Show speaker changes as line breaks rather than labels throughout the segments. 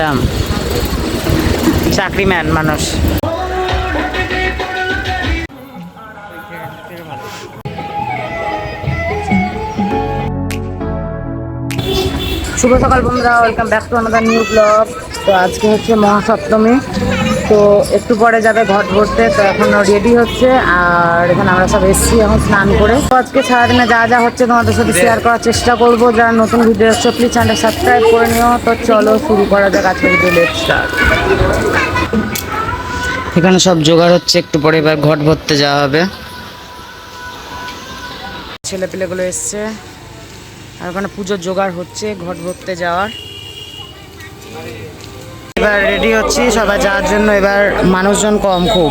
Madam চাকরিম্যান মানুষ। শুভ সকাল বন্ধুরা ওয়েলকাম ব্যাক টু আমাদের নিউ ব্লগ তো আজকে হচ্ছে মহাসপ্তমী। তো একটু পরে যাবে ঘট ভরতে তো এখন রেডি হচ্ছে আর এখানে আমরা সব এসছি এখন স্নান করে। তো আজকে সারাদিনে যা যা হচ্ছে তোমাদের সাথে শেয়ার করার চেষ্টা করব। যারা নতুন ভিডিও হচ্ছে প্লিজ চ্যানেল সাবস্ক্রাইব করে নিও। তো চলো শুরু করা যাক আজকে ভিডিও লেট স্টার্ট এখানে সব জোগাড় হচ্ছে একটু পরে এবার ঘট ভরতে যাওয়া হবে। ছেলে পেলেগুলো এসছে আর ওখানে পুজোর জোগাড় হচ্ছে ঘট ভরতে যাওয়ার। এবার রেডি হচ্ছি সবাই যাওয়ার জন্য এবার মানুষজন কম খুব।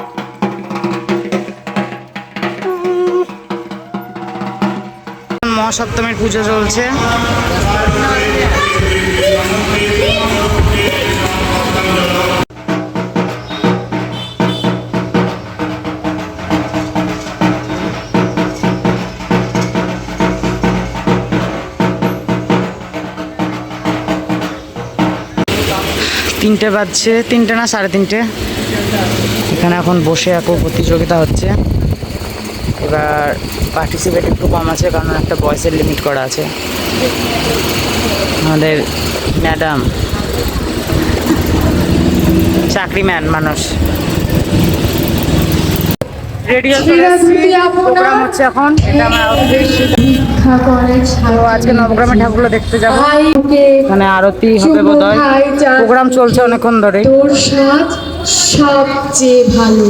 মহাসপ্তমীর পুজো চলছে। তিনটে বাজছে, তিনটে না সাড়ে তিনটে। এখানে এখন বসে এখন প্রতিযোগিতা হচ্ছে। এবার পার্টিসিপেট একটু কম আছে কারণ একটা বয়সের লিমিট করা আছে। আমাদের ম্যাডাম চাকরিম্যান মানুষ। রেডিও প্রোগ্রাম হচ্ছে এখন। এটা আমার আজকে ঠাকুরগুলো দেখতে যাব। এখানে আরতি হবে বোধ হয় প্রোগ্রাম চলছে অনেকক্ষণ ধরে
সবচেয়ে ভালো।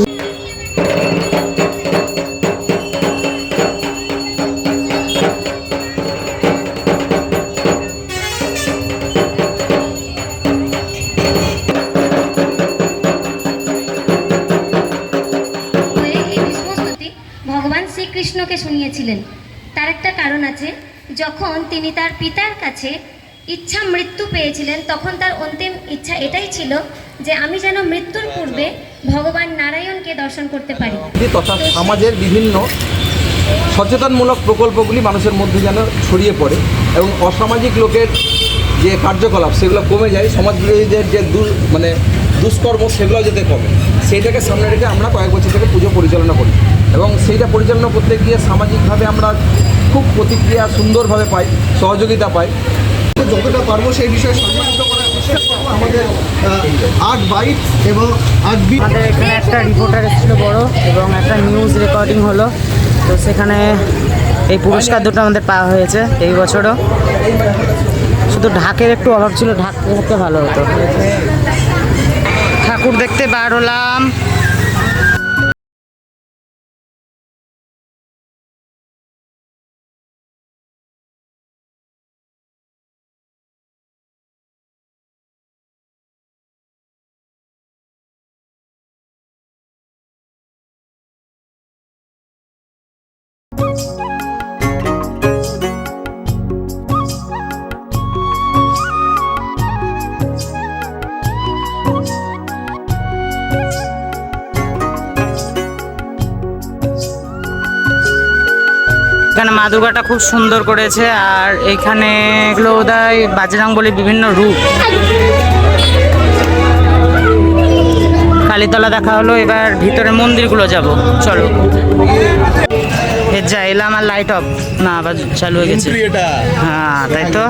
শুনিয়েছিলেন তার একটা কারণ আছে যখন তিনি তার পিতার কাছে ইচ্ছা মৃত্যু পেয়েছিলেন তখন তার অন্তিম ইচ্ছা এটাই ছিল যে আমি যেন মৃত্যুর পূর্বে ভগবান নারায়ণকে দর্শন করতে পারি।
তথা সমাজের বিভিন্ন সচেতনমূলক প্রকল্পগুলি মানুষের মধ্যে যেন ছড়িয়ে পড়ে এবং অসামাজিক লোকের যে কার্যকলাপ সেগুলো কমে যায় সমাজ বিরোধীদের যে দু মানে দুষ্কর্ম সেগুলো যাতে কমে। সেইটাকে সামনে রেখে আমরা কয়েক বছর থেকে পুজো পরিচালনা করি। এবং সেইটা পরিচালনা করতে গিয়ে সামাজিকভাবে আমরা খুব প্রতিক্রিয়া সুন্দরভাবে পাই সহযোগিতা পাই।
যতটা পারব সেই বিষয়ে সম্মানিত করার চেষ্টা করব। আমাদের আর্ট বাইট এবং আর্ট বি
আমাদের এখানে একটা রিপোর্টার এসেছিল বড় এবং একটা নিউজ রেকর্ডিং হলো। তো সেখানে এই পুরস্কার দুটো আমাদের পাওয়া হয়েছে এই বছরও। শুধু ঢাকের একটু অভাব ছিল ঢাক থাকতে ভালো হতো। ঠাকুর দেখতে বার হলাম Paalam! এখানে মা দুর্গাটা খুব সুন্দর করেছে আর এখানে এগুলো বোধহয় বাজরাং বলে বিভিন্ন রূপ। কালীতলা দেখা হলো এবার ভিতরে মন্দিরগুলো যাব। চলো। যা এলাম আর লাইট অফ না আবার চালু হয়ে গেছে। হ্যাঁ তাই তো?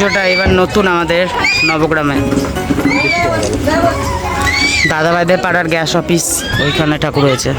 পুজোটা এবার নতুন আমাদের নবগ্রামে। দাদাভাইদের পাড়ার গ্যাস অফিস ওইখানে ঠাকুর হয়েছে।